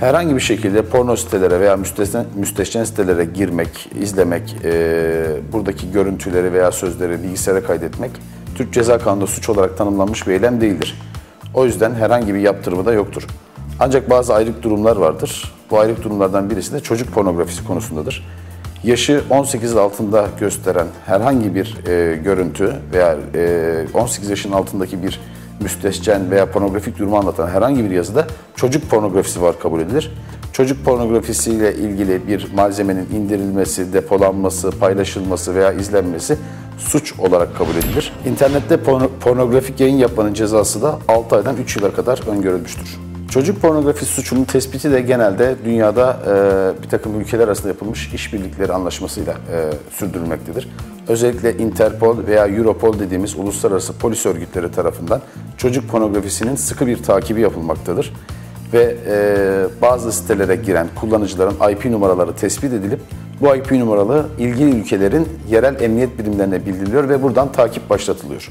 Herhangi bir şekilde porno sitelere veya müstesna, müsteşen sitelere girmek, izlemek, e, buradaki görüntüleri veya sözleri bilgisayara kaydetmek Türk Ceza Kanunu'nda suç olarak tanımlanmış bir eylem değildir. O yüzden herhangi bir yaptırımı da yoktur. Ancak bazı ayrık durumlar vardır. Bu ayrık durumlardan birisi de çocuk pornografisi konusundadır. Yaşı 18 altında gösteren herhangi bir e, görüntü veya e, 18 yaşın altındaki bir müstehcen veya pornografik durumu anlatan herhangi bir yazıda çocuk pornografisi var kabul edilir. Çocuk pornografisiyle ilgili bir malzemenin indirilmesi, depolanması, paylaşılması veya izlenmesi suç olarak kabul edilir. İnternette porno- pornografik yayın yapmanın cezası da 6 aydan 3 yıla kadar öngörülmüştür. Çocuk pornografisi suçunun tespiti de genelde dünyada e, bir takım ülkeler arasında yapılmış işbirlikleri anlaşmasıyla e, sürdürülmektedir. Özellikle Interpol veya Europol dediğimiz uluslararası polis örgütleri tarafından çocuk pornografisinin sıkı bir takibi yapılmaktadır. Ve e, bazı sitelere giren kullanıcıların IP numaraları tespit edilip bu IP numaralı ilgili ülkelerin yerel emniyet birimlerine bildiriliyor ve buradan takip başlatılıyor.